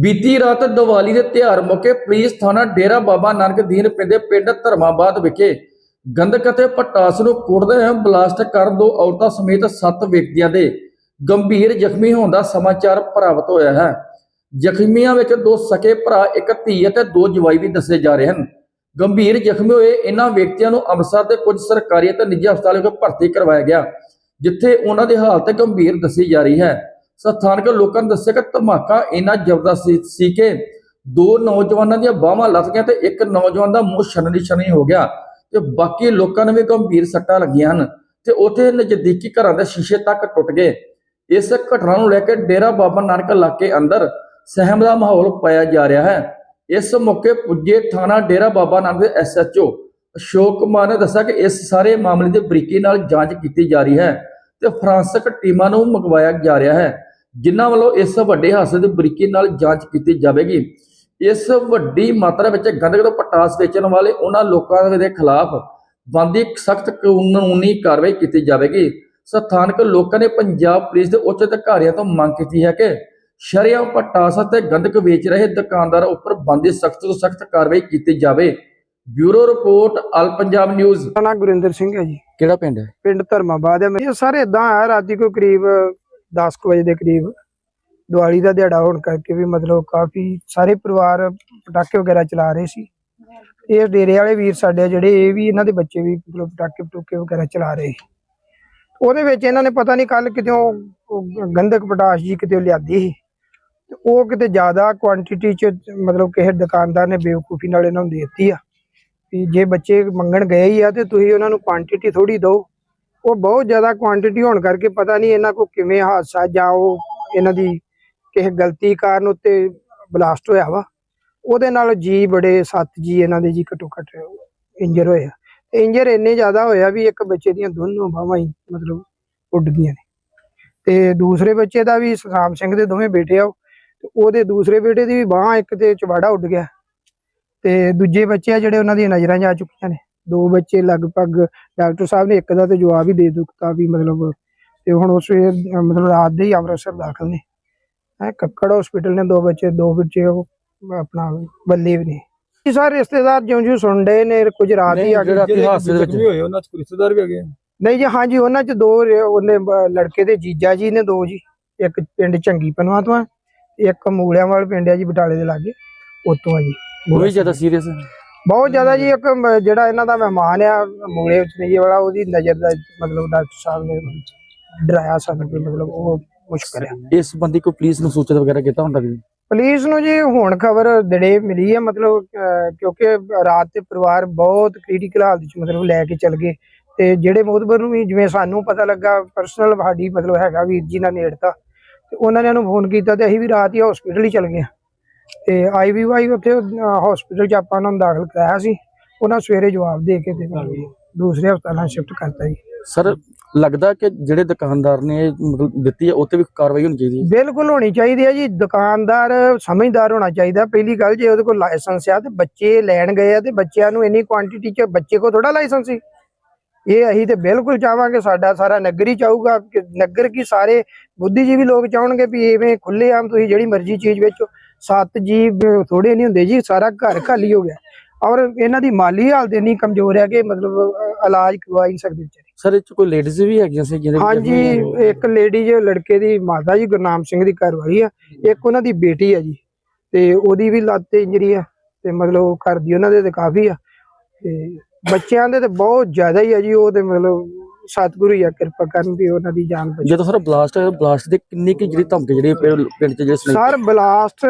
ਬੀਤੀ ਰਾਤ ਦੀਵਾਲੀ ਦੇ ਤਿਉਹਾਰ ਮੌਕੇ ਪੁਲਿਸ ਥਾਣਾ ਡੇਰਾ ਬਾਬਾ ਨਾਨਕ ਦੀਨ ਪਿੰਡੇ ਪਿੰਡ ਧਰਮਾਬਾਦ ਵਿਖੇ ਗੰਧਕ ਅਤੇ ਪਟਾਸ ਨੂੰ ਕੁੱਟਦੇ ਹੋਏ ਬਲਾਸਟ ਕਰ ਦੋ ਔਰਤਾਂ ਸਮੇਤ 7 ਵਿਅਕਤੀਆਂ ਦੇ ਗੰਭੀਰ ਜ਼ਖਮੀ ਹੋਣ ਦਾ ਸਮਾਚਾਰ ਪ੍ਰਾਪਤ ਹੋਇਆ ਹੈ। ਜ਼ਖਮੀਆਂ ਵਿੱਚ ਦੋ ਸਕੇ ਭਰਾ, ਇੱਕ ਧੀ ਅਤੇ ਦੋ ਜਵਾਈ ਵੀ ਦੱਸੇ ਜਾ ਰਹੇ ਹਨ। ਗੰਭੀਰ ਜ਼ਖਮੀ ਹੋਏ ਇਹਨਾਂ ਵਿਅਕਤੀਆਂ ਨੂੰ ਅੰਮ੍ਰਿਤਸਰ ਦੇ ਕੁਝ ਸਰਕਾਰੀ ਅਤੇ ਨਿੱਜੀ ਹਸਪਤਾਲਾਂ ਵਿੱਚ ਭਰਤੀ ਕਰਵਾਇਆ ਗਿਆ, ਜਿੱਥੇ ਉਹਨਾਂ ਦੀ ਹਾਲਤ ਗੰਭੀਰ ਦੱਸੀ ਜਾ ਰਹੀ ਹੈ। ਸਥਾਨਕ ਲੋਕਾਂ ਨੇ ਦੱਸਿਆ ਕਿ ਧਮਾਕਾ ਇੰਨਾ ਜ਼ਬਰਦਸਤ ਸੀ- ਕਿ ਦੋ ਨੌਜਵਾਨਾਂ ਦੀਆਂ ਬਾਹਾਂ ਲੱਥ ਗਈਆਂ ਤੇ ਇੱਕ ਨੌਜਵਾਨ ਦਾ ਮੂੰਹ ਛਨਣੀ ਛਣੀ ਹੋ ਗਿਆ ਤੇ ਬਾਕੀ ਲੋਕਾਂ ਨੂੰ ਵੀ ਗੰਭੀਰ ਸੱਟਾਂ ਲੱਗੀਆਂ ਹਨ ਤੇ ਉੱਥੇ ਨਜ਼ਦੀਕੀ ਘਰਾਂ ਦੇ ਸ਼ੀਸ਼ੇ ਤੱਕ ਟੁੱਟ ਗਏ। ਇਸ ਘਟਨਾ ਨੂੰ ਲੈ ਕੇ ਡੇਰਾ ਬਾਬਾ ਨਾਨਕ ਇਲਾਕੇ ਅੰਦਰ ਸਹਿਮ ਦਾ ਮਾਹੌਲ ਪਾਇਆ ਜਾ ਰਿਹਾ ਹੈ। ਇਸ ਮੌਕੇ ਪੁੱਜੇ ਥਾਣਾ ਡੇਰਾ ਬਾਬਾ ਨਾਨਕ ਦੇ ਐਸਐਚਓ ਅਸ਼ੋਕ ਕੁਮਾਰ ਨੇ ਦੱਸਿਆ ਕਿ ਇਸ ਸਾਰੇ ਮਾਮਲੇ ਦੀ ਬਰੀਕੀ ਨਾਲ ਜਾਂਚ ਕੀਤੀ ਜਾ ਰਹੀ ਹੈ ਤੇ ਫਰਾਂਸਕ ਟੀਮਾਂ ਨੂੰ ਮੰਗਵਾਇਆ ਜਾ ਰਿਹਾ ਹੈ। ਜਿਨ੍ਹਾਂ ਵੱਲੋਂ ਇਸ ਵੱਡੇ ਹਾਦਸੇ ਦੀ ਬਰੀਕੀ ਨਾਲ ਜਾਂਚ ਕੀਤੀ ਜਾਵੇਗੀ। ਇਸ ਵੱਡੀ ਮਾਤਰਾ ਵਿੱਚ ਗੰਦਕ ਤੋਂ ਪਟਾਸ ਵੇਚਣ ਵਾਲੇ ਉਹਨਾਂ ਲੋਕਾਂ ਦੇ ਖਿਲਾਫ ਬੰਦੀ ਸਖਤ ਕਾਨੂੰਨੀ ਕਾਰਵਾਈ ਕੀਤੀ ਜਾਵੇਗੀ। ਸਥਾਨਕ ਲੋਕਾਂ ਨੇ ਪੰਜਾਬ ਪੁਲਿਸ ਦੇ ਉੱਚ ਅਧਿਕਾਰੀਆਂ ਤੋਂ ਮੰਗ ਕੀਤੀ ਹੈ ਕਿ ਸ਼ਰਿਆਂ ਪਟਾਸ ਅਤੇ ਗੰਦਕ ਵੇਚ ਰਹੇ ਦੁਕਾਨਦਾਰਾਂ ਉੱਪਰ ਬੰਦੀ ਸਖਤ ਤੋਂ ਸਖਤ ਕਾਰਵਾਈ ਕੀਤੀ ਜਾਵੇ। Bureau report all Punjab news. ਨਾਮ ਗੁਰਿੰਦਰ ਸਿੰਘ ਹੈ ਜੀ। ਕਿਹੜਾ ਪਿੰਡ ਹੈ? ਪਿੰਡ ਧਰਮਾਬਾਦ ਹੈ। ਇਹ ਸਾਰੇ ਇਦਾਂ ਆ ਰਾਤੀ ਕੋਈ ਕਰੀਬ 10 ਕੁ ਵਜੇ ਦੇ ਕਰੀਬ ਦੀਵਾਲੀ ਦਾ ਦਿਹਾੜਾ ਹੋਣ ਕਰਕੇ ਵੀ ਮਤਲਬ ਕਾਫੀ ਸਾਰੇ ਪਰਿਵਾਰ ਪਟਾਕੇ ਵਗੈਰਾ ਚਲਾ ਰਹੇ ਸੀ। ਇਹ ਡੇਰੇ ਵਾਲੇ ਵੀਰ ਸਾਡੇ ਜਿਹੜੇ, ਇਹ ਵੀ ਇਹਨਾਂ ਦੇ ਬੱਚੇ ਵੀ ਮਤਲਬ ਪਟਾਕੇ ਪਟੂਕੇ ਵਗੈਰਾ ਚਲਾ ਰਹੇ। ਸੀ ਉਹਦੇ ਵਿੱਚ ਇਹਨਾਂ ਨੇ ਪਤਾ ਨਹੀਂ ਕੱਲ ਕਿਤੇ ਗੰਧਕ ਪਟਾਸ਼ ਜੀ ਕਿਤੇ ਲਿਆਦੀ ਸੀ। ਤੇ ਉਹ ਕਿਤੇ ਜ਼ਿਆਦਾ ਕੁਆਂਟੀਟੀ ਚ ਮਤਲਬ ਕਿਸੇ ਦੁਕਾਨਦਾਰ ਨੇ ਬੇਵਕੂਫੀ ਨਾਲ ਇਹਨਾਂ ਨੂੰ ਦੇ ਦਿੱਤੀ ਆ। ਵੀ ਜੇ ਬੱਚੇ ਮੰਗਣ ਗਏ ਹੀ ਆ ਤੇ ਤੁਸੀਂ ਉਹਨਾਂ ਨੂੰ ਕੁਆਂਟੀਟੀ ਥੋੜੀ ਦਿਓ। ਉਹ ਬਹੁਤ ਜ਼ਿਆਦਾ ਕੁਆਂਟੀਟੀ ਹੋਣ ਕਰਕੇ ਪਤਾ ਨਹੀਂ ਇਹਨਾਂ ਕੋ ਕਿਵੇਂ ਹਾਦਸਾ ਜਾਂ ਉਹ ਇਹਨਾਂ ਦੀ ਕਿਸੇ ਗਲਤੀ ਕਾਰਨ ਉੱਤੇ ਬਲਾਸਟ ਹੋਇਆ ਵਾ। ਉਹਦੇ ਨਾਲ ਜੀ ਬੜੇ ਸੱਤ ਜੀ ਇਹਨਾਂ ਦੇ ਜੀ ਘੱਟੋ ਘੱਟ ਇੰਜਰ ਹੋਏ ਇੰਜਰ ਇੰਨੇ ਜ਼ਿਆਦਾ ਹੋਇਆ ਵੀ ਇੱਕ ਬੱਚੇ ਦੀਆਂ ਦੋਨੋਂ ਬਾਹਾਂ ਹੀ ਮਤਲਬ ਉੱਡ ਗਈਆਂ ਨੇ। ਤੇ ਦੂਸਰੇ ਬੱਚੇ ਦਾ ਵੀ ਸਤਨਾਮ ਸਿੰਘ ਦੇ ਦੋਵੇਂ ਬੇਟੇ ਆ ਉਹ, ਤੇ ਉਹਦੇ ਦੂਸਰੇ ਬੇਟੇ ਦੀ ਵੀ ਬਾਹ ਇੱਕ ਤੇ ਚਵਾੜਾ ਉੱਡ ਗਿਆ। ਤੇ ਦੂਜੇ ਬੱਚੇ ਆ ਜਿਹੜੇ ਉਹਨਾਂ ਦੀਆਂ ਨਜ਼ਰਾਂ 'ਚ ਆ ਚੁੱਕੀਆਂ ਨੇ। ਦੋ ਬੱਚੇ ਲਗਭਗ ਡਾਕਟਰ ਸਾਹਿਬ ਨੇ ਇੱਕ ਦਾ ਤੇ ਜਵਾਬ ਹੀ ਦੇ ਦਿੱਤਾ ਵੀ ਮਤਲਬ ਤੇ ਹੁਣ ਉਸ ਅਹ ਮਤਲਬ ਰਾਤ ਦੇ ਹੀ ਅੰਮ੍ਰਿਤਸਰ ਦਾਖਲ ਨੇ। ਹੈ ਕੱਕੜ ਹਸਪੀਟਲ ਨੇ ਦੋ ਬੱਚੇ ਦੋ ਬੱਚੇ ਉਹ ਆਪਣਾ ਬੱਲੇ ਵੀ ਨੇ। ਇਹ ਸਾਰੇ ਰਿਸ਼ਤੇਦਾਰ ਜਿਉਂ ਜਿਉਂ ਸੁਣ ਨੇ ਕੁਝ ਰਾਤ ਹੀ ਆ ਹਾਦਸੇ ਦੇ ਵਿੱਚ। ਹੋਏ ਉਹਨਾਂ ਚ ਕੋਈ ਰਿਸ਼ਤੇਦਾਰ ਵੀ ਹੈਗੇ ਨਹੀਂ ਜੀ ਹਾਂਜੀ ਉਹਨਾਂ ਚ ਦੋ ਉਹਨੇ ਲੜਕੇ ਦੇ ਜੀਜਾ ਜੀ ਨੇ ਦੋ ਜੀ। ਇੱਕ ਪਿੰਡ ਚੰਗੀ ਪਨਵਾ ਤੋਂ ਆ ਇੱਕ ਮੂਲਿਆਂ ਵਾਲ ਪਿੰਡ ਆ ਜੀ ਬਟਾਲੇ ਦੇ ਲਾਗੇ ਉਤੋਂ ਆ ਜੀ। ਵੀ ਜ਼ਿਆਦਾ ਸੀਰੀਅਸ ਹੈ। ਬਹੁਤ ਜ਼ਿਆਦਾ ਜੀ ਇੱਕ ਮ- ਜਿਹੜਾ ਇਹਨਾਂ ਦਾ ਮਹਿਮਾਨ ਆ ਮੂਲੇ ਚਨੀਏ ਵਾਲਾ ਉਹਦੀ ਨਜ਼ਰ ਦਾ ਮਤਲਬ ਡਾਕਟਰ ਸਾਹਿਬ ਨੇ ਡਰਾਇਆ ਸਾਨੂੰ ਕਿ ਮਤਲਬ ਉਹ ਮੁਸ਼ਕਲ ਆ। ਇਸ ਸੰਬੰਧੀ ਕੋਈ ਪੁਲਿਸ ਨੂੰ ਸੂਚਿਤ ਵਗੈਰਾ ਕੀਤਾ ਹੁੰਦਾ ਵੀ? ਪੁਲਿਸ ਨੂੰ ਜੀ ਹੁਣ ਖਬਰ ਦੜੇ ਮਿਲੀ ਹੈ ਮਤਲਬ ਅਹ, ਕਿਉਂਕਿ ਰਾਤ ਤੇ ਪਰਿਵਾਰ ਬਹੁਤ ਕ੍ਰਿਟੀਕਲ ਹਾਲਤ ਵਿੱਚ ਮਤਲਬ ਲੈ ਕੇ ਚਲ ਗਏ ਤੇ ਜਿਹੜੇ ਮੋਦਬਰ ਨੂੰ ਵੀ ਜਿਵੇਂ ਸਾਨੂੰ ਪਤਾ ਲੱਗਾ ਪਰਸਨਲ ਸਾਡੀ ਮਤਲਬ ਹੈਗਾ ਵੀਰ ਜੀ ਨਾਲ ਨੇੜਤਾ ਤੇ ਉਹਨਾਂ ਨੇ ਉਹਨੂੰ ਫੋਨ ਕੀਤਾ ਤੇ ਅਸੀਂ ਵੀ ਰਾਤ ਹੀ ਹਸਪੀਟਲ ਹੀ ਚਲ ਗਏ ਤੇ ਆਈਵੀਵਾਈ ਉੱਥੇ ਹਸਪੀਟਲ 'ਚ ਆਪਾਂ ਉਹਨਾਂ ਨੂੰ ਦਾਖਲ ਕਰਾਇਆ ਸੀ। ਉਹਨਾਂ ਸਵੇਰੇ ਜਵਾਬ ਦੇ ਕੇ ਤੇ ਦੂਸਰੇ ਹਸਪਤਾਲਾਂ ਸ਼ਿਫਟ ਕਰਤਾ ਜੀ। ਸਰ ਲੱਗਦਾ ਕਿ ਜਿਹੜੇ ਦੁਕਾਨਦਾਰ ਨੇ ਇਹ ਮਤਲਬ ਦਿੱਤੀ ਹੈ ਉਹ ਤੇ ਵੀ ਕਾਰਵਾਈ ਹੋਣੀ ਚਾਹੀਦੀ ਹੈ? ਬਿਲਕੁਲ ਹੋਣੀ ਚਾਹੀਦੀ ਹੈ ਜੀ। ਦੁਕਾਨਦਾਰ ਸਮਝਦਾਰ ਹੋਣਾ ਚਾਹੀਦਾ। ਪਹਿਲੀ ਗੱਲ ਜੇ ਉਹਦੇ ਕੋਲ ਲਾਇਸੈਂਸ ਆ ਤੇ ਬੱਚੇ ਲੈਣ ਗਏ ਆ ਤੇ ਬੱਚਿਆਂ ਨੂੰ ਇੰਨੀ ਕੁਆਂਟੀਟੀ ਚ ਬੱਚੇ ਕੋਲ ਥੋੜਾ ਲਾਇਸੈਂਸ ਸੀ। ਇਹ ਅਸੀਂ ਤੇ ਬਿਲਕੁਲ ਚਾਹਾਂਗੇ ਸਾਡਾ ਸਾਰਾ ਨਗਰ ਹੀ ਚਾਹੂਗਾ ਕਿ ਨਗਰ ਕੀ ਸਾਰੇ ਬੁੱਧੀਜੀਵੀ ਲੋਕ ਚਾਹਣਗੇ ਵੀ ਐਵੇਂ ਖੁੱਲੇ ਆਮ ਤੁਸੀਂ ਜਿਹੜੀ ਮਰਜ਼ੀ ਚੀਜ਼ ਵੇਚੋ। ਸੱਤ ਜੀ ਥੋੜੇ ਨਹੀਂ ਹੁੰਦੇ ਜੀ ਸਾਰਾ ਘਰ ਖਾਲੀ ਹੋ ਗਿਆ। ਔਰ ਇਹਨਾਂ ਦੀ ਮਾਲੀ ਹਾਲਤ ਇੰਨੀ ਕਮਜ਼ੋਰ ਹੈ ਕਿ ਮਤਲਬ ਇਲਾਜ ਕਰਵਾ ਨਹੀਂ ਸਕਦੇ ਵਿਚਾਰੇ। ਸਰ ਇਹ ਚ ਕੋਈ ਲੇਡੀਜ਼ ਵੀ ਹੈਗੀਆਂ ਸੀ ਜਿਹਦੇ? ਹਾਂਜੀ ਇੱਕ ਲੇਡੀ ਜੋ ਲੜਕੇ ਦੀ ਮਾਤਾ ਜੀ ਗੁਰਨਾਮ ਸਿੰਘ ਦੀ ਘਰ ਵਾਲੀ ਆ। ਇੱਕ ਉਹਨਾਂ ਦੀ ਬੇਟੀ ਆ ਜੀ। ਤੇ ਉਹਦੀ ਵੀ ਲੱਤ ਤੇ ਇੰਜਰੀ ਆ ਤੇ ਮਤਲਬ ਉਹ ਘਰ ਦੀ ਉਹਨਾਂ ਦੇ ਤੇ ਕਾਫੀ ਆ। ਤੇ ਬੱਚਿਆਂ ਦੇ ਤੇ ਬਹੁਤ ਜ਼ਿਆਦਾ ਹੀ ਆ ਜੀ ਉਹ ਤੇ ਮਤਲਬ ਸਤਿਗੁਰੂ ਹੀ ਆ ਕਿਰਪਾ ਕਰਨ ਵੀ ਉਹਨਾਂ ਦੀ ਜਾਨ ਬਚੇ। ਜਦੋਂ ਸਰ ਬਲਾਸਟ ਹੋਇਆ ਬਲਾਸਟ ਦੇ ਕਿੰਨੀ ਕਿ ਜਿਹੜੀ ਧਮਕੀ ਜਿਹੜੀ ਪਿੰਡ ਪਿੰਡ ਚ ਜਿਹੜੇ ਸੁਣਾਈ ਸਰ ਬਲਾਸਟ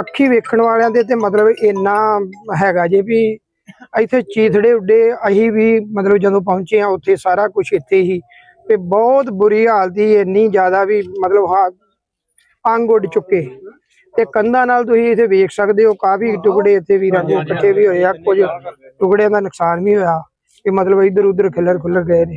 ਅੱਖੀ ਵੇਖਣ ਵਾਲਿਆਂ ਦੇ ਤੇ ਮਤਲਬ ਇੰਨਾ ਹੈਗਾ ਜੇ ਵੀ ਇੱਥੇ ਚੀਥੜੇ ਉੱਡੇ ਅਸੀਂ ਵੀ ਮਤਲਬ ਜਦੋਂ ਪਹੁੰਚੇ ਆ ਉੱਥੇ ਸਾਰਾ ਕੁਝ ਇੱਥੇ ਹੀ। ਤੇ ਬਹੁਤ ਬੁਰੀ ਹਾਲਤ ਸੀ ਇੰਨੀ ਜ਼ਿਆਦਾ ਵੀ ਮਤਲਬ ਹਾ- ਅੰਗ ਉੱਡ ਚੁੱਕੇ। ਤੇ ਕੰਧਾਂ ਨਾਲ ਤੁਸੀਂ ਇੱਥੇ ਵੇਖ ਸਕਦੇ ਹੋ ਕਾਫੀ ਟੁਕੜੇ ਇੱਥੇ ਵੀਰਾਂ ਦੇ ਇਕੱਠੇ ਵੀ ਹੋਏ ਆ ਕੁਝ ਟੁਕੜਿਆਂ ਦਾ ਨੁਕਸਾਨ ਵੀ ਹੋਇਆ। ਕਿ ਮਤਲਬ ਇੱਧਰ ਉੱਧਰ ਖਿਲਰ ਖੁੱਲਰ ਗਏ ਨੇ।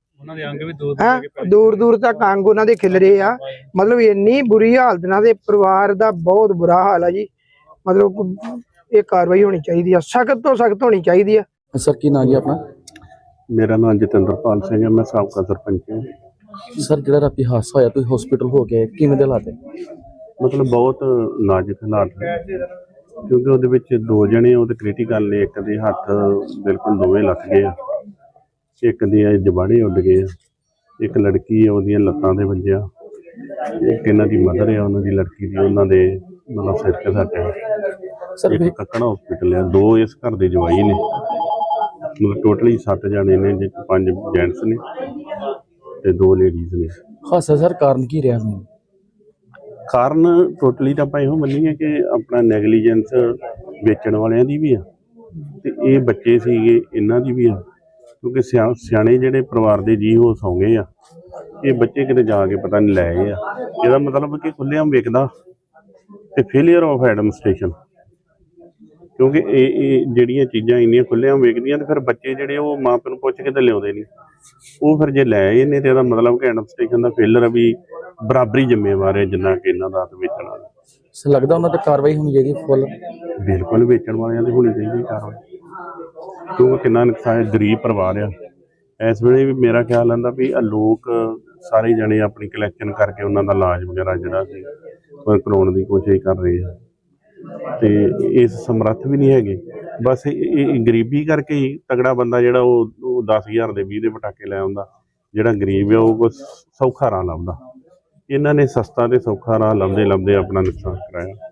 ਉਹਨਾਂ ਦੇ ਅੰਗ ਵੀ ਦੋ ਹੈਂ? ਦੂਰ ਦੂਰ ਤੱਕ ਅੰਗ ਉਹਨਾਂ ਦੇ ਖਿਲ ਰਹੇ ਆ। ਮਤਲਬ ਇੰਨੀ ਬੁਰੀ ਹਾਲਤ ਨਾਲ ਦੇ ਪਰਿਵਾਰ ਦਾ ਬਹੁਤ ਬੁਰਾ ਹਾਲ ਆ ਜੀ। ਮਤਲਬ ਇਹ ਕਾਰਵਾਈ ਹੋਣੀ ਚਾਹੀਦੀ ਆ। ਸਖਤ ਤੋਂ ਸਖਤ ਹੋਣੀ ਚਾਹੀਦੀ ਆ। ਸਰ ਕੀ ਨਾਂ ਜੀ ਆਪਣਾ? ਮੇਰਾ ਨਾਮ ਜਤਿੰਦਰਪਾਲ ਸਿੰਘ ਹੈ। ਮੈਂ ਸਾਬਕਾ ਸਰਪੰਚ ਹਾਂ ਸਰ ਜਿਹੜਾ ਰਾਤੀ ਹਾਦਸਾ ਹੋਇਆ ਤੁਸੀਂ ਹਸਪੀਟਲ ਹੋ ਗਏ ਕਿਵੇਂ ਦੇ ਹਾਲਾਤ ਹੈ ਮਤਲਬ ਬਹੁਤ ਨਾਜ਼ੁਕ ਹਾਲਾਤ ਨੇ। ਕਿਉਂਕਿ ਉਹਦੇ ਵਿੱਚ ਦੋ ਜਣੇ ਉਹਦੇ ਕ੍ਰਿਟੀਕਲ ਨੇ। ਇੱਕ ਦੇ ਹੱਥ ਬਿਲਕੁਲ ਦੋਵੇਂ ਲੱਥ ਗਏ ਆ। ਇੱਕ ਦੇ ਜਬਾੜੇ ਉੱਡ ਗਏ ਆ ਇੱਕ ਲੜਕੀ ਆ ਉਹਦੀਆਂ ਲੱਤਾਂ ਤੇ ਵੱਜਿਆ ਇੱਕ ਇਹਨਾਂ ਦੀ ਮਦਰ ਆ ਉਹਨਾਂ ਦੀ ਲੜਕੀ ਦੀ ਉਹਨਾਂ ਦੇ ਮਤਲਬ ਸਿਰ ਤੇ ਸੱਟ ਹੈ ਸਰ ਇੱਕ ਕੱਕੜਾ ਹਸਪੀਟਲ ਆ। ਦੋ ਇਸ ਘਰ ਦੇ ਜਵਾਈ ਨੇ। ਮਤਲਬ ਟੋਟਲੀ 7 ਜਣੇ ਨੇ 'ਚ ਪੰਜ ਜੈਂਟਸ ਨੇ ਤੇ ਦੋ ਲੇਡੀਜ਼ ਨੇ। ਹਾਦਸਾ ਸਰ ਕਾਰਨ ਕੀ ਰਿਹਾ ਮੈਨੂੰ ਕਾਰਨ ਟੋਟਲੀ ਤਾਂ ਆਪਾਂ ਇਹੋ ਮੰਨੀਏ ਕਿ ਆਪਣਾ ਨੈਗਲੀਜੈਂਸ ਵੇਚਣ ਵਾਲਿਆਂ ਦੀ ਵੀ ਆ। ਤੇ ਇਹ ਬੱਚੇ ਸੀਗੇ ਇਹਨਾਂ ਦੀ ਵੀ ਆ। ਕਿਉਂਕਿ ਸਿਆ- ਸਿਆਣੇ ਜਿਹੜੇ ਪਰਿਵਾਰ ਦੇ ਜੀ ਉਹ ਸੌਂ ਗਏ ਆ ਇਹ ਬੱਚੇ ਕਿਤੇ ਜਾ ਕੇ ਪਤਾ ਨਹੀਂ ਲੈ ਆਏ ਆ। ਇਹਦਾ ਮਤਲਬ ਕਿ ਖੁੱਲ੍ਹੇਆਮ ਵੇਖਦਾ ਤੇ ਫੇਲਿਅਰ ਆਫ ਐਡਮਿਨਿਸਟ੍ਰੇਸ਼ਨ ਕਿਉਂਕਿ ਇਹ ਇਹ ਜਿਹੜੀਆਂ ਚੀਜ਼ਾਂ ਇੰਨੀਆਂ ਖੁੱਲ੍ਹੇਆਮ ਵੇਖਦੀਆਂ ਤੇ ਫਿਰ ਬੱਚੇ ਜਿਹੜੇ ਉਹ ਮਾਂ ਪਿਓ ਨੂੰ ਪੁੱਛ ਕੇ ਤੇ ਲਿਆਉਂਦੇ ਨਹੀਂ। ਉਹ ਫਿਰ ਜੇ ਲੈ ਆਏ ਨੇ ਤੇ ਇਹਦਾ ਮਤਲਬ ਕਿ ਐਡਮਿਨਿਸਟ੍ਰੇਸ਼ਨ ਦਾ ਫੇਲਰ ਵੀ ਬਰਾਬਰੀ ਜ਼ਿੰਮੇਵਾਰ ਹੈ ਜਿੰਨਾ ਕਿ ਇਹਨਾਂ ਦਾ ਹੱਥ ਵੇਚਣ ਵਾਲਾ। ਲੱਗਦਾ ਉਹਨਾਂ ਤੇ ਕਾਰਵਾਈ ਹੋਣੀ ਚਾਹੀਦੀ ਫੁੱਲ ਬਿਲਕੁਲ ਵੇਚਣ ਵਾਲਿਆਂ ਦੀ ਹੋਣੀ ਚਾਹੀਦੀ ਕਾਰਵਾਈ। ਕਿਉਂਕਿ ਕਿੰਨਾ ਨੁਕਸਾਨ ਗਰੀਬ ਪਰਿਵਾਰ ਆ। ਇਸ ਵੇਲੇ ਵੀ ਮੇਰਾ ਖਿਆਲ ਆਂਦਾ ਵੀ ਆਹ ਲੋਕ ਸਾਰੇ ਜਣੇ ਆਪਣੀ ਕਲੈਕਸ਼ਨ ਕਰਕੇ ਉਹਨਾਂ ਦਾ ਇਲਾਜ ਵਗੈਰਾ ਜਿਹੜਾ ਸੀ ਕਰਾਉਣ ਦੀ ਕੋਸ਼ਿਸ਼ ਕਰ ਰਹੇ ਆ। ਤੇ ਇਸ ਸਮਰੱਥ ਵੀ ਨਹੀਂ ਹੈਗੇ। ਬਸ ਇਹ ਗਰੀਬੀ ਕਰਕੇ ਹੀ ਤਗੜਾ ਬੰਦਾ ਜਿਹੜਾ ਉਹ ਉਹ 10000 ਦੇ 20 ਦੇ ਪਟਾਕੇ ਲੈ ਆਉਂਦਾ। ਜਿਹੜਾ ਗਰੀਬ ਹੈ ਉਹ ਕੁਛ ਸੌਖਾ ਰਾਹ ਲੱਭਦਾ। ਇਹਨਾਂ ਨੇ ਸਸਤਾ ਤੇ ਸੌਖਾ ਰਾਹ ਲੱਭਦੇ ਲੱਭਦੇ ਆਪਣਾ ਨੁਕਸਾਨ ਕਰਾਇਆ।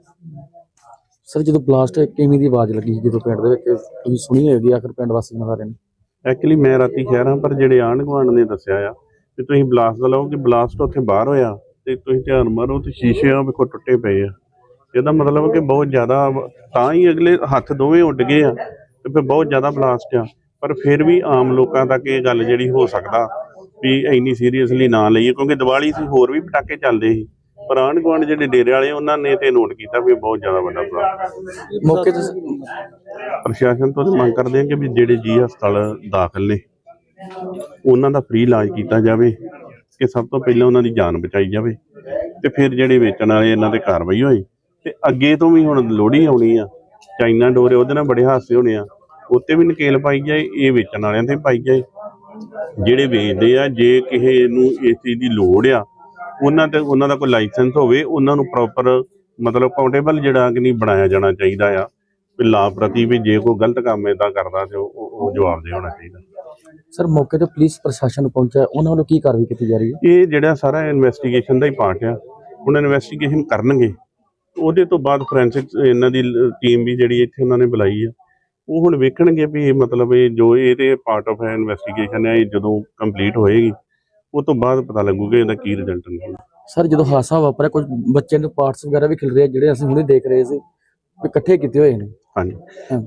ਸਰ, ਜਦੋਂ ਬਲਾਸਟ ਕਿਵੇਂ ਦੀ ਆਵਾਜ਼ ਲੱਗੀ ਜਦੋਂ ਪਿੰਡ ਦੇ ਵਿੱਚ ਤੁਸੀਂ ਸੁਣੀ ਹੋਏਗੀ, ਆਖਰ ਪਿੰਡ ਵਾਸੀਆਂ ਸਾਰਿਆਂ ਨੇ ਐਕਚੁਅਲੀ ਮੈਂ ਰਾਤੀ ਸ਼ਹਿਰਾਂ ਪਰ ਜਿਹੜੇ ਆਂਢ ਗੁਆਂਢ ਨੇ ਦੱਸਿਆ ਆ ਕਿ ਤੁਸੀਂ ਬਲਾਸਟ ਦਾ ਲਓ ਕਿ ਬਲਾਸਟ ਉੱਥੇ ਬਾਹਰ ਹੋਇਆ ਤੇ ਤੁਸੀਂ ਧਿਆਨ ਮਾਰੋ ਤੇ ਸ਼ੀਸ਼ੇ ਆ ਵੇਖੋ ਟੁੱਟੇ ਪਏ ਆ। ਇਹਦਾ ਮਤਲਬ ਕਿ ਬਹੁਤ ਜ਼ਿਆਦਾ ਤਾਂ ਹੀ ਅਗਲੇ ਹੱਥ ਦੋਵੇਂ ਉੱਡ ਗਏ ਆ ਤੇ ਫਿਰ ਬਹੁਤ ਜ਼ਿਆਦਾ ਬਲਾਸਟ ਆ। ਪਰ ਫਿਰ ਵੀ ਆਮ ਲੋਕਾਂ ਤੱਕ ਇਹ ਗੱਲ ਜਿਹੜੀ ਹੋ ਸਕਦਾ ਵੀ ਇੰਨੀ ਸੀਰੀਅਸਲੀ ਨਾ ਲਈਏ, ਕਿਉਂਕਿ ਦੀਵਾਲੀ ਸੀ, ਹੋਰ ਵੀ ਪਟਾਕੇ ਚੱਲਦੇ ਸੀ। ਪਰ ਆਂਢ ਗੁਆਂਢ ਜਿਹੜੇ ਡੇਰੇ ਵਾਲੇ ਉਹਨਾਂ ਨੇ ਤੇ ਨੋਟ ਕੀਤਾ ਵੀ ਬਹੁਤ ਜ਼ਿਆਦਾ ਵੱਡਾ ਬਲਾਸਟ ਮੌਕੇ ਤੇ ਪ੍ਰਸ਼ਾਸਨ ਤੋਂ ਮੰਗ ਕਰਦੇ ਹਾਂ ਕਿ ਵੀ ਜਿਹੜੇ ਜੀ ਹਸਪਤਾਲ ਦਾਖਲ ਨੇ ਉਹਨਾਂ ਦਾ ਫ੍ਰੀ ਇਲਾਜ ਕੀਤਾ ਜਾਵੇ ਕਿ ਸਭ ਤੋਂ ਪਹਿਲਾਂ ਉਹਨਾਂ ਦੀ ਜਾਨ ਬਚਾਈ ਜਾਵੇ ਤੇ ਫਿਰ ਜਿਹੜੇ ਵੇਚਣ ਵਾਲੇ ਇਹਨਾਂ ਤੇ ਕਾਰਵਾਈ ਹੋਈ ਤੇ ਅੱਗੇ ਤੋਂ ਵੀ ਹੁਣ ਲੋਹੜੀ ਆਉਣੀ ਆ ਚਾਈਨਾ ਡੋਰੇ ਉਹਦੇ ਨਾਲ ਬੜੇ ਹਾਸੇ ਹੋਣੇ ਆ ਉੱਤੇ ਵੀ ਨਕੇਲ ਪਾਈ ਜਾਏ ਇਹ ਵੇਚਣ ਵਾਲਿਆਂ ਤੇ ਪਾਈ ਜਾਏ। ਜਿਹੜੇ ਵੇਚਦੇ ਆ ਜੇ ਕਿਸੇ ਨੂੰ ਇਸ ਚੀਜ਼ ਦੀ ਲੋੜ ਆ ਉਹਨਾਂ ਤੇ ਉਹਨਾਂ ਦਾ ਕੋਈ ਲਾਇਸੈਂਸ ਹੋਵੇ ਉਹਨਾਂ ਨੂੰ ਪ੍ਰੋਪਰ ਮਤਲਬ ਕਾਊਂਟੇਬਲ ਜਿਹੜਾ ਕਿ ਨਹੀਂ ਬਣਾਇਆ ਜਾਣਾ ਚਾਹੀਦਾ ਆ। ਵੀ ਲਾ ਪ੍ਰਤੀ ਵੀ ਜੇ ਕੋਈ ਗਲਤ ਕੰਮ ਇਦਾਂ ਕਰਦਾ ਤੇ ਉਹ- ਉਹ ਜਵਾਬਦੇਹ ਹੋਣਾ ਚਾਹੀਦਾ। ਸਰ ਮੌਕੇ ਤੇ ਪੁਲਿਸ ਪ੍ਰਸ਼ਾਸਨ ਪਹੁੰਚਿਆ ਉਹਨਾਂ ਵੱਲੋਂ ਕੀ ਕਾਰਵਾਈ ਕੀਤੀ ਜਾ ਰਹੀ ਹੈ? ਇਹ ਜਿਹੜਾ ਸਾਰਾ ਇਨਵੈਸਟੀਗੇਸ਼ਨ ਦਾ ਹੀ ਪਾਰਟ ਆ। ਹੁਣ ਇਨਵੈਸਟੀਗੇਸ਼ਨ ਕਰਨਗੇ। ਉਹਦੇ ਤੋਂ ਬਾਅਦ ਫੋਰੈਂਸਿਕ ਇਹਨਾਂ ਦੀ ਟੀਮ ਵੀ ਜਿਹੜੀ ਇੱਥੇ ਉਹਨਾਂ ਨੇ ਬੁਲਾਈ ਆ। ਉਹ ਹੁਣ ਵੇਖਣਗੇ ਵੀ ਇਹ ਮਤਲਬ ਇਹ ਜੋ ਇਹਦੇ ਪਾਰਟ ਆਫ ਇਨਵੈਸਟੀਗੇਸ਼ਨ ਹੈ ਇਹ ਜਦੋਂ ਕੰਪਲੀਟ ਹੋਏਗੀ। ਉਹ ਤੋਂ ਬਾਅਦ ਪਤਾ ਲੱਗੂਗਾ ਇਹਦਾ ਕੀ ਰਿਜ਼ਲਟ ਨਿਕਲਦਾ ਸਰ ਜਦੋਂ ਹਾਦਸਾ ਵਾਪਰਿਆ ਕੁਝ ਬੱਚਿਆਂ ਦੇ ਪਾਰਟਸ ਵਗੈਰਾ ਵੀ ਖਿਲ ਰਹੇ ਆ, ਜਿਹੜੇ ਅਸੀਂ ਹੁਣੇ ਦੇਖ ਰਹੇ ਸੀ ਵੀ ਇਕੱਠੇ ਕੀਤੇ ਹੋਏ ਨੇ। ਹਾਂਜੀ।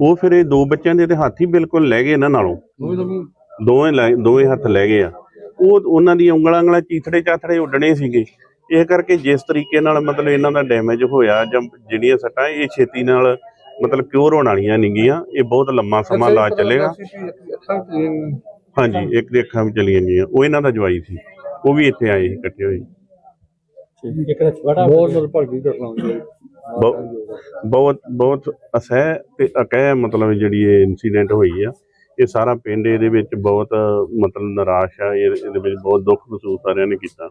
ਉਹ ਫਿਰ ਇਹ ਦੋ ਬੱਚਿਆਂ ਦੇ ਤੇ ਹੱਥ ਹੀ ਬਿਲਕੁਲ ਲੈ ਗਏ ਇਹਨਾਂ ਨਾਲੋਂ। ਦੋਵੇਂ ਲੈ ਦੋਵੇਂ ਹੱਥ ਲੈ ਗਏ ਆ। ਉਹ ਉਹਨਾਂ ਦੀਆਂ ਉਂਗਲਾਂ ਉਂਗਲਾਂ ਚੀਥੜੇ ਚਾਥੜੇ ਉੱਡਣੇ ਸੀਗੇ। ਇਹ ਕਰਕੇ ਜਿਸ ਤਰੀਕੇ ਨਾਲ ਮਤਲਬ ਇਹਨਾਂ ਦਾ ਡੈਮੇਜ ਹੋਇਆ ਜਾਂ ਜਿਹੜੀਆਂ ਸੱਟਾਂ ਇਹ ਛੇਤੀ ਨਾਲ ਮਤਲਬ ਕਿਉਰ ਹੋਣ ਵਾਲੀਆਂ ਨਹੀਂ ਗੀਆਂ ਇਹ ਬਹੁਤ ਲੰਮਾ ਸਮਾਂ ਲਾ ਚੱਲੇਗਾ। ਹਾਂਜੀ ਇੱਕ ਦੇ ਅੱਖਾਂ ਵੀ ਚਲੀਆਂ ਗਈਆਂ। ਉਹ ਇਹਨਾਂ ਦਾ ਜਵਾਈ ਸੀ। ਉਹ ਵੀ ਇੱਥੇ ਆਏ ਸੀ ਇਕੱਠੇ ਹੋਏ। ਬਹੁਤ ਮਤਲਬ ਬਹੁ- ਬਹੁਤ ਬਹੁਤ ਅਸਹਿ ਤੇ ਅਕਹਿ ਮਤਲਬ ਜਿਹੜੀ ਇਹ ਇਨਸੀਡੈਂਟ ਹੋਈ ਆ। ਇਹ ਸਾਰਾ ਪਿੰਡ ਇਹਦੇ ਵਿੱਚ ਬਹੁਤ ਮਤਲਬ ਨਿਰਾਸ਼ ਆ। ਇਹ- ਇਹਦੇ ਵਿੱਚ ਬਹੁਤ ਦੁੱਖ ਮਹਿਸੂਸ ਸਾਰਿਆਂ ਨੇ ਕੀਤਾ।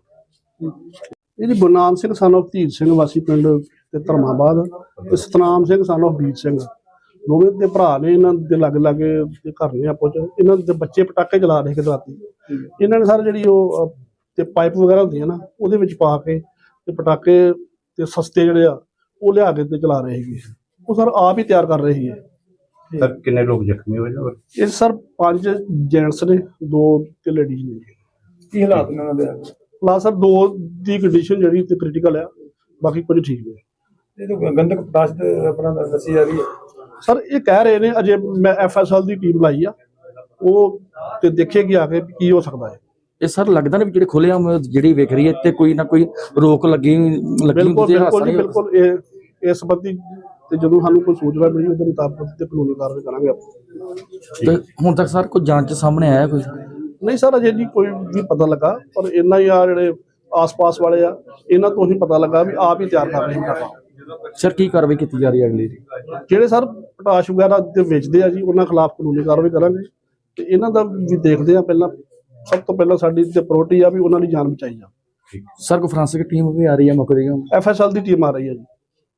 ਇਹ ਜੀ ਗੁਰਨਾਮ ਸਿੰਘ ਧੀਰ ਸਿੰਘ ਵਾਸੀ ਪਿੰਡ ਤੇ ਧਰਮਾਬਾਦ। ਤੇ ਸਤਨਾਮ ਸਿੰਘ ਬੀਰ ਸਿੰਘ। ਦੋਵੇਂ ਦੇ ਭਰਾ ਨੇ ਇਹਨਾਂ ਦੇ ਲੱਗ ਲੱਗੇ ਦੇ ਘਰ ਨੇ ਆਪੋ ਚ ਇਹਨਾਂ ਦੇ ਬੱਚੇ ਪਟਾਕੇ ਚਲਾ ਰਹੇ ਕਿ ਰਾਤੀ। ਇਹਨਾਂ ਨੇ ਸਾਰੇ ਜਿਹੜੀ ਉਹ ਅਹ, ਤੇ ਪਾਈਪ ਵਗੈਰਾ ਹੁੰਦੀਆਂ ਨਾ ਉਹਦੇ ਵਿੱਚ ਪਾ ਕੇ ਤੇ ਪਟਾਕੇ ਤੇ ਸਸਤੇ ਜਿਹੜੇ ਆ ਉਹ ਲਿਆ ਕੇ ਤੇ ਚਲਾ ਰਹੇ ਸੀਗੇ ਉਹ ਸਰ ਆਪ ਹੀ ਤਿਆਰ ਕਰ ਰਹੇ ਸੀਗੇ ਸਰ ਕਿੰਨੇ ਲੋਕ ਜ਼ਖਮੀ ਹੋਏ ਨੇ? ਇਹ ਸਰ ਪੰਜ ਜੈਂਟਸ ਨੇ ਦੋ ਤੇ ਲੇਡੀਜ਼ ਨੇ ਕੀ ਹਾਲਾਤ ਨੇ ਉਹਨਾਂ ਦੇ? ਲਾ ਸਰ ਦੋ ਦੀ ਕੰਡੀਸ਼ਨ ਜਿਹੜੀ ਤੇ ਕ੍ਰਿਟੀਕਲ ਆ ਬਾਕੀ ਕੁਝ ਠੀਕ ਨੇ। ਇਹ ਤਾਂ ਗੰਦਕ ਪਦਾਰਥ ਆਪਣਾ ਦੱਸੀ ਜਾ ਰਹੀ। ਹੈ ਸਰ ਇਹ ਕਹਿ ਰਹੇ ਨੇ ਅਜੇ ਮੈਂ ਐਫਐਸਐਲ ਦੀ ਟੀਮ ਲਾਈ ਆ। ਉਹ ਤੇ ਦੇਖੇਗੀ ਆ ਕੇ ਕੀ ਹੋ ਸਕਦਾ ਹੈ। ਇਹ ਸਰ ਲੱਗਦਾ ਨਾ ਵੀ ਜਿਹੜੇ ਖੁੱਲੇ ਆਮ ਜਿਹੜੀ ਵੇਖ ਰਹੀ ਹੈ ਤੇ ਕੋਈ ਨਾ ਕੋਈ ਰੋਕ ਲੱਗੀ ਲੱਗੀ ਹੁੰਦੀ ਹਾਦਸਾ ਬਿਲਕੁਲ। ਬਿਲਕੁਲ ਇਹ ਇਸ ਸੰਬੰਧੀ ਤੇ ਜਦੋਂ ਸਾਨੂੰ ਕੋਈ ਸੂਚਨਾ ਮਿਲੀ ਉਹਦੇ ਮੁਤਾਬਕ ਤੇ ਕਾਨੂੰਨੀ ਕਾਰਵਾਈ ਕਰਾਂਗੇ ਆਪਾਂ। ਤੇ ਹੁਣ ਤੱਕ ਸਰ ਕੋਈ ਜਾਂਚ ਸਾਹਮਣੇ ਆਇਆ ਕੋਈ? ਨਹੀਂ ਸਰ ਅਜੇ ਜੀ ਕੋਈ ਵੀ ਪਤਾ ਲੱਗਾ ਪਰ ਇੰਨਾ ਹੀ ਆ ਜਿਹੜੇ ਆਸ-ਪਾਸ ਵਾਲੇ ਆ ਇਹਨਾਂ ਤੋਂ ਹੀ ਪਤਾ ਲੱਗਾ ਵੀ ਆਪ ਹੀ ਤਿਆਰ ਕਰ ਰਹੇ ਹਨ ਸਰ ਕੀ ਕਾਰਵਾਈ ਕੀਤੀ ਜਾ ਰਹੀ ਹੈ ਅਗਲੀ? ਦੀ ਜਿਹੜੇ ਸਰ ਪਟਾਸ਼ ਵਗੈਰਾ ਤੇ ਵੇਚਦੇ ਆ ਜੀ ਉਹਨਾਂ ਖਿਲਾਫ ਕਾਨੂੰਨੀ ਕਾਰਵਾਈ ਕਰਾਂਗੇ। ਤੇ ਇਹਨਾਂ ਦਾ ਵੀ ਦੇਖਦੇ ਆ ਪਹਿਲਾਂ ਸਭ ਤੋਂ ਪਹਿਲਾਂ ਸਾਡੀ ਤੇ ਪ੍ਰਾਇੋਰਟੀ ਆ ਵੀ ਉਹਨਾਂ ਦੀ ਜਾਨ ਬਚਾਈ ਜਾ ਸਰ ਕੋਈ ਫਰਾਂਸਿਕ ਟੀਮ ਵੀ ਆ ਰਹੀ ਹੈ ਮੌਕੇ ਐਫਐਸਐਲ ਦੀ ਟੀਮ ਆ ਰਹੀ ਹੈ ਜੀ।